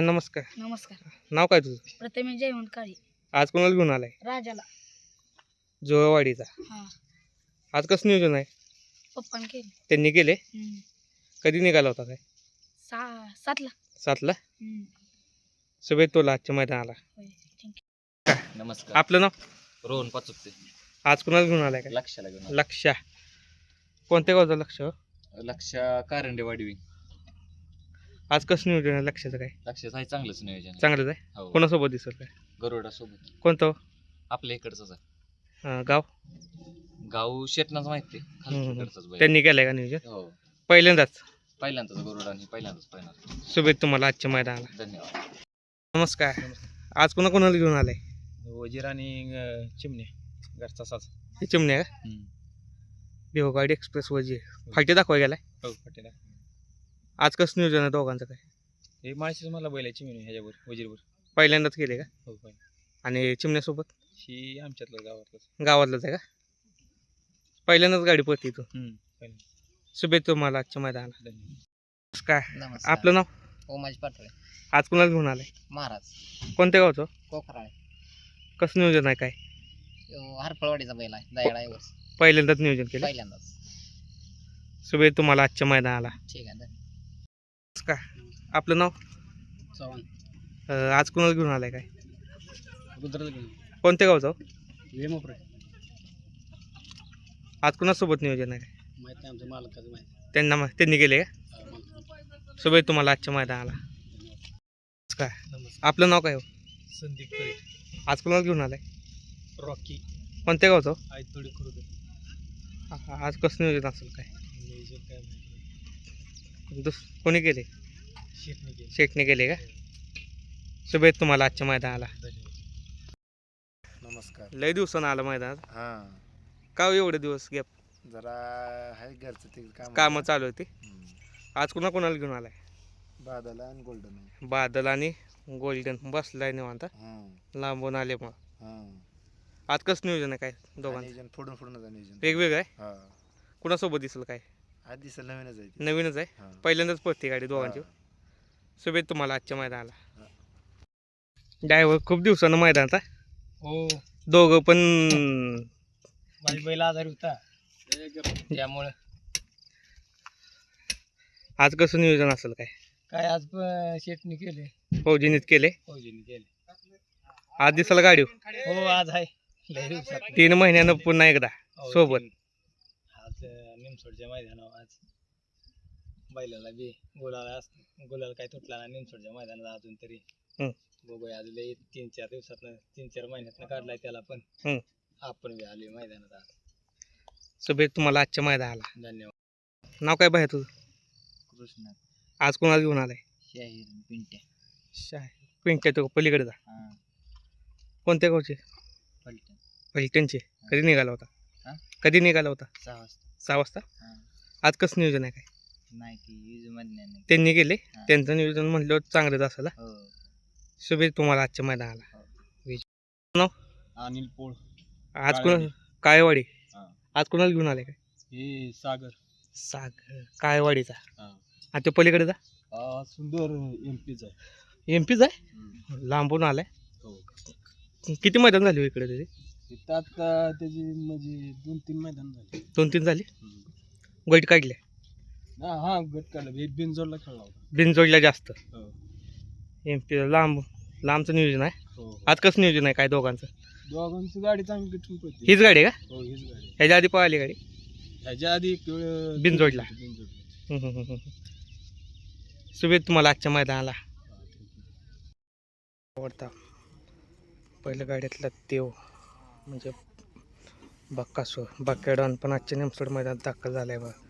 नमस्कार. नमस्कार. नाव काय तुझं? प्रथमेश जयवंत काळी आज कोणाला घेऊन आलाय? राजाला. जोळवाडीचा हां. आज कसं नियोजन आहे? पप्पान केले. त्यांनी केले? हम्म. कधी निघाला होता काय? सहा सातला. सातला? हम्म. शुभेच्छा तुला आजच्या मैदानाला. होय थँक्यू नमस्कार. आपलं नाव? रोहन पाचुकते आज कोणाला घेऊन आलाय काय? लक्षाला घेऊन लक्षा कोणत्या गावचं लक्ष हो? लक्ष कारंडे वाढवी आज कसं नियोजन आहे? लक्षाचं काय? लक्षाचं आहे चांगलंच नियोजन आहे. चांगलंच आहे? हो. कोणासोबत दिसेल काय? गरुडा सोबत कोणतं हो? आपल्या इकडचंच आहे. अं, गाव? गाव शेटनाच माहिती हम्म. खालकडचंच बैल. त्यांनी केलंय का नियोजन? हो. पहिल्यांदाच? पहिल्यांदाच गरुडा आणि पहिल्यांदाच. पाहिणार शुभेच्छा तुम्हाला आजच्या मैदानाला. धन्यवाद. नमस्कार. आज कोणा कोणाला घेऊन आलाय? वजीर आणि चिमणे घरचा साच हे चिमण्या का? भिवगाडी एक्सप्रेस वजी फाटी दाखवाय गेलाय? हो पाटील आज कसं नियोजन आहे दोघांचं काय? हे माळशीच मला बैल आहे चिमणे ह्याच्यावर वजीरवर. पहिल्यांदाच केले का? हो आणि चिमण्यासोबत? ही आमच्यातलं गावातलंच. गावातलंच आहे का? पहिल्यांदाच गाडी पळते तू. हम्म, पहिलं. शुभेच्छा तुम्हाला आजच्या मैदानाला. धन्यवाद. काय नमस्कार. आपलं नाव? ओमाज पाटोळे. आज कुणाला घेऊन आलाय? महाराज. कोणत्या गावचं? कोकराळे. कसं नियोजन आहे काय? हरपळवाडीचा बैल आहे दयाळा पहिल्यांदाच नियोजन केलं? पहिल्यांदाच. शुभेच्छा तुम्हाला आजच्या मैदानाला. ठीक आहे काय? आपलं नाव? चव्हाण. अं, आज कुणाला घेऊन आलाय काय? गुजरात कोणत्या गावचं? वेमोपरे. आज कुणासोबत नियोजन आहे? काय माहिती आहे आमच्या मालकाचं माहिती. त्यांना मा- त्यांनी केले का? शुभेच्छा तुम्हाला आजच्या मैदानाला. काय? आपलं नाव काय हो? संदीप आज कुणाला घेऊन आलाय? रॉकी. कोणत्या आई थोडी दे आ- आज कसं नियोजन असेल काय? नियोजन काय माहिती. दुस कोणी केले? शेटने केले. का? शुभेच्छा तुम्हाला आजच्या मैदानाला. नमस्कार. लय दिवसानं आलं मैदानात. हां. का हो एवढे दिवस गॅप? जरा आहे घरचं ते काम. कामं चालू होती. आज कुणा कोणाला घेऊन आलाय? बादल आणि गोल्डन बादल आणि गोल्डन. बसलाय निवांत. हां लांबून आले मग. हां आज कसं नियोजन आहे काय दोघांचं? नियोजन फोडून फोडून नियोजन. वेगवेगळं आहे? हां. कुणासोबत दिसेल काय? नवीनच आहे ती. नवीनच आहे? हां. पहिल्यांदाच पडते गाडी दोघांची. हां. तुम्हाला आजच्या मैदानाला. ड्रायव्हर खूप दिवसानं मैदानाचा हो. दोघं पण माझी बैल आजारी होता. त्यामुळं. आज कसं नियोजन असेल काय? काय आज प- शेटने केले फौजीनीच केले फौजीने केले आज दिसाल गाडी हो? आज आहे. लय दिवसात. तीन महिन्यानं पुन्हा एकदा. हो, सोबत. निमसोडच्या मैदानावर आज. बैलाला बी गुलाला अस- गुलाल काय तुटला ना निमसोडच्या मैदानात अजून तरी. हम्म. बघूया अजून लई तीन चार दिवसात तीन चार महिन्यात काढलाय त्याला पण. हम्म. आपण बी आलोय मैदानात आज. शुभेच्छा तुम्हाला आजच्या मैदानाला धन्यवाद. नाव काय बाहेर तुझं? कृष्ण. आज कोणाला घेऊन आलाय? शाहीर पिंट्या. शाय पिंट्या तो पलीकडे जा. हां. कोणत्या गावचे? पलटण पलटणचे कधी निघाला होता? हा? कधी निघाला होता? सहा वाजता. सहा वाजता? हां आज कसं नियोजन आहे काय? नाही त्यांनी केले? हा. त्यांचं नियोजन म्हटलं चांगलंच असेल हा. हो. शुभेच्छा तुम्हाला आजच्या मैदानाला. अनिल पोळ. आज कोण कायवाडी हा. आज कोणाला घेऊन आले काय? हे सागर. सागर. कायवाडीचा हा. आणि तो पलीकडे जा सुंदर एम पीच आहे. एम पीच आहे? लांबून आलाय. हो. किती मैदान झाले हो इकडे त्याचे तिथं आता त्याची म्हणजे दोन तीन मैदान झाले. दोन तीन झाले? गट काढले? हा हा गट काढला. हे बिनजोडला खेळला होता. बिनजोडल्या जास्त. हो. एम पी लांब लांबचं नियोजन आहे. हो आज कसं नियोजन आहे? काय दोघांचं? दोघांची गाडी चांगली हीच गाडी आहे का? हो हीच गाडी ह्याच्या आधी पळाली गाडी? ह्याच्या आधी एक वेळ बिनजोडला. बिनजोडला. हम्म, हम्म, हम्म, हम्म. शुभेच्छा तुम्हाला आजच्या मैदानाला. आवडता. पहिल्या गाड्यातला देव म्हणजे बक्कासूर बक्याडॉन पण आजच्या नेमसोड मैदानात दाखल आहे बघा.